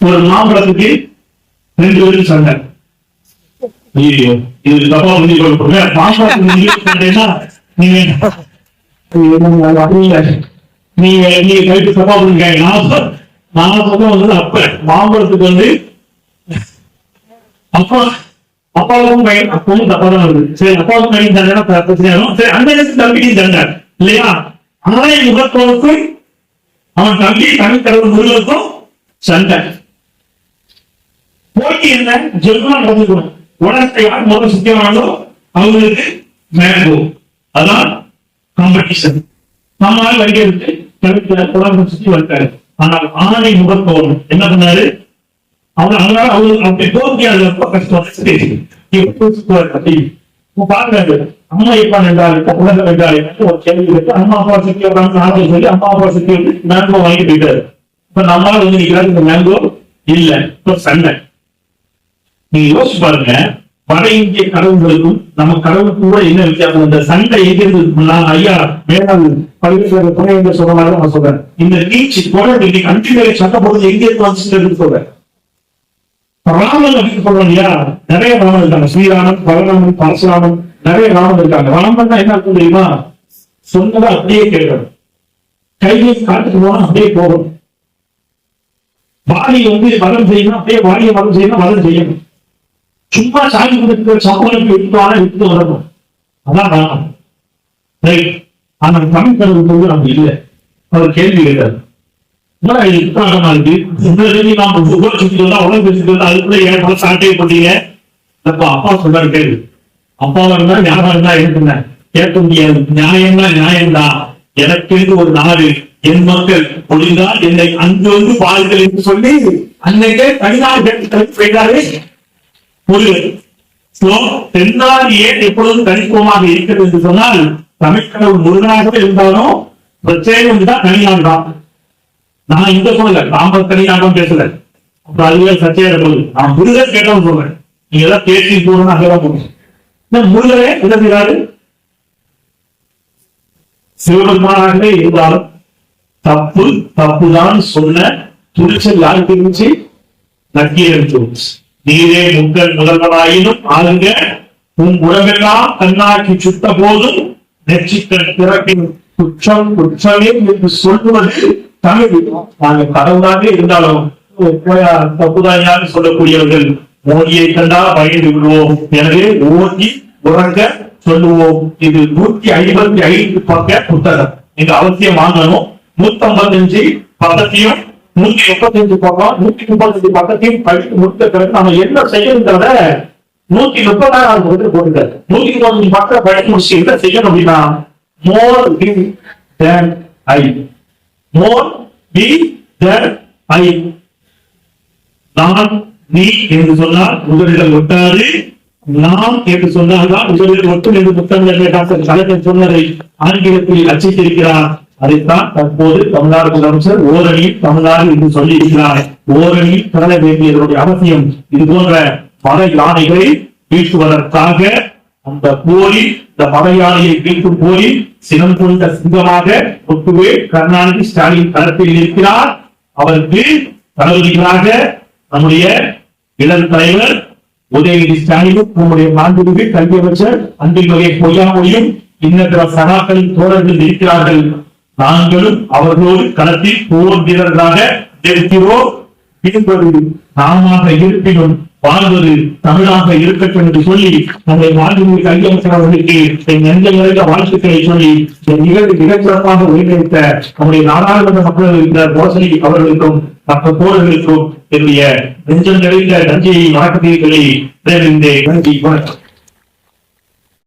ஒரு மாம்பழத்துக்கு ரெண்டு பேரும் சண்டை. ஐயோ இது தப்பா புரிஞ்சு கொள்ள மாம்பழத்துக்கு நீங்க சண்டைன்னா நீங்க நீங்க நீங்க கழித்து தப்பா புரிஞ்சுக்காங்க. நான் சொ- நான் சொல்ல வந்து அப்ப மாம்பழத்துக்கு வந்து அப்பா அப்பாவுக்கும் பையன் அப்பவும் தப்பா தான் வருது. சரி அப்பாவுக்கும் பையன் தண்டனை பிரச்சனை வரும் சரி அந்த நேரத்துக்கு தம்பிக்கு தண்டனை இல்லையா? ஆய முகத்தோருக்கும் அவன் தம்பி தமிழ் கடவுள் முருகனுக்கும் சண்டை. போட்டி என்ன? ஜென்மா நடந்துக்கணும். உலகத்தை யார் முதல் சுத்தியமானோ அவங்களுக்கு மேங்கோ. அதான் காம்படிஷன் நம்மளால வரைக்கிறது கவிதை உலகம் சுத்தி வந்தாரு ஆனால் ஆணை முகத்தோன் என்ன பண்ணாரு? அவர் அதனால அவர் அப்படி போக முடியாது ரொம்ப கஷ்டம். அப்படி? பாக்குறாரு அம்மா எப்பா என்றால் உலக என்றால் ஒரு கேள்வி இருக்கு அம்மா அப்பா சுத்தி வர்றாங்க சொல்லி அம்மா அப்பா சுத்தி வந்து மேங்கோ வாங்கி போயிட்டாரு. இப்ப நம்மளால வந்து நிக்கிறாரு இந்த மேங்கோ இல்ல. இப்ப சண்டை. நீங்க யோசிச்சு பாருங்க வட இந்திய கடவுள்களுக்கும் நம்ம கடவுளுக்கும் கூட என்ன வித்தியாசம்? இந்த சண்டை எங்கிருந்து நான் ஐயா மேலாள் பல்வேறு துணை என்று சொல்ற மாதிரி நான் சொல்றேன். இந்த நீச்சு தொடர்ந்து இன்னைக்கு அஞ்சு பேரை சண்டை போடுறது எங்க இருந்து வந்துச்சுன்னு சொல்றேன் ராமன் அப்படின்னு சொல்றோம் இல்லையா? நிறைய ராமன் இருக்காங்க. ஸ்ரீராமன் பரராமன் பரசுராமன் நிறைய ராமன் இருக்காங்க. ராமன் என்ன இருக்கும் தெரியுமா? சொன்னதை அப்படியே கேட்கணும். கையை காட்டுக்கு போனா அப்படியே போகணும் வாலி வந்து வதம் செய்யணும் அப்படியே வாலியை வரம் செய்யணும் வரம் செய்யணும். சும்மா சாமி கொடுத்துட்டு சமூகத்துக்கு விட்டுவானா விட்டு வரணும் அதான் ராமன் ரைட் ஆனால் தமிழ் கடவுளுக்கு வந்து நம்ம இல்லை. அவர் கேள்வி கேட்டார். என்னடா இது புத்தகமா இருக்கு? இந்த ரெடி நாம உலக சுத்தி வந்தா உலக சுத்தி வந்தா அதுக்குள்ள ஏன் பல சாட்டையை போட்டீங்க? அப்ப அப்பா சொன்னாரு கேள்வி. அப்பாவா இருந்தா ஞாபகம் இருந்தா இருக்குங்க கேட்க முடியாது. நியாயம்னா நியாயம்தான் எனக்கு ஒரு நாடு என் மக்கள் ஒளிந்தால் என்னை அங்கு வந்து பாருங்கள் என்று சொல்லி அன்னைக்கே தனிநாள் கேட்டு போயிட்டாரு முருகன் So, தென்னாடு ஏன் எப்பொழுதும் தனித்துவமாக இருக்கிறது என்று சொன்னால் தமிழ்கடவுள் முருகனாகவே இருந்தாலும் பிரச்சேகம் தான் தனிநாடு தான். நான் இந்த சொல்லல நாம தனியாக பேசல. அப்புறம் அதுவே சர்ச்சையா போகுது நான் முருகன் கேட்டவன் சொல்றேன். நீங்க எல்லாம் பேசி போகணும் அங்கதான் போகணும். இந்த முருகனே என்ன செய்யறாரு சிவபெருமானாகவே இருந்தாலும் தப்பு தப்புதான் சொன்ன துணிச்சல் யாருக்கு இருந்துச்சு? நக்கிய இருந்துச்சு. நீரே முக்கள் முதல்வனாயினும் ஆளுங்க. உன் உறவெல்லாம் தன்னாக்கி சுட்ட போதும் நெற்றிக்கண் பிறப்பின் குற்றம் குற்றமே என்று சொல்லுவது தமிழ். நாங்க கடவுளாக இருந்தாலும் போயா தப்புதாயான்னு சொல்லக்கூடியவர்கள் மோடியை கண்டா பயந்து விடுவோம். எனவே ஓட்டி உறங்க சொல்லுவோம். இது நூத்தி ஐம்பத்தி ஐந்து பக்க புத்தகம். நீங்க அவசியம் வாங்கணும். நூத்தி ஐம்பத்தஞ்சு பக்கத்தையும் நூத்தி முப்பத்தஞ்சு பக்கம் நூத்தி முப்பத்தஞ்சு பக்கத்தையும் படித்து முடித்த பிறகு நம்ம என்ன செய்யணுங்கிறத நூத்தி முப்பதாயிரம் பக்கத்தில் போட்டுட்டாரு நூத்தி முப்பத்தஞ்சு பக்கம் படித்து முடிச்சு என்ன செய்யணும் அப்படின்னா மோர் பி தேன் ஐ மோர் பி தேன் ஐ நான் நீ என்று சொன்னால் முதலிடம் ஒட்டாது. நாம் என்று சொன்னால்தான் முதலிடம் ஒட்டும் என்று புத்தகங்கள் டாக்டர் கலைஞர் சொன்னதை ஆங்கிலத்தில் அச்சித்திருக்கிறார். அதைத்தான் தற்போது தமிழ்நாடு முதலமைச்சர் ஓரணி தமிழ்நாடு என்று சொல்லி இருக்கிறார். ஓரணி திரள வேண்டியதனுடைய அவசியம் இது போன்ற மத யானைகளை வீழ்த்துவதற்காக அந்த போலி இந்த மத யானையை வீழ்த்தும் போலி சினம் கொண்ட சிங்கமாக ஒட்டுவே கருணாநிதி ஸ்டாலின் களத்தில் இருக்கிறார். அவருக்கு தளபதிகளாக நம்முடைய இளம் தலைவர் உதயநிதி ஸ்டாலினும் நம்முடைய மாண்புமிகு கல்வி அமைச்சர் அன்பில் வகை பொய்யாமொழியும் இன்னற்ற சகாக்களின் தோழர்கள் இருக்கிறார்கள். நாங்களும் அவர்களோடு களத்தில் போர் வீரர்களாக நிற்கிறோம். என்பது நாமாக இருப்பினும் வாழ்வது தமிழாக இருக்கட்டும் என்று சொல்லி நம்முடைய மாண்புமிகு கல்வி அவர்களுக்கு என் நெஞ்ச நிறைந்த வாழ்த்துக்களை சொல்லி என் நிகழ்வு மிகச் சிறப்பாக ஒருங்கிணைத்த நம்முடைய நாடாளுமன்ற மக்கள் இருக்கிற ரோசனி அவர்களுக்கும் மற்ற தோழர்களுக்கும் என்னுடைய நெஞ்சம் நிறைந்த நன்றியை வணக்கத்தை சொல்லி நன்றி வணக்கம்.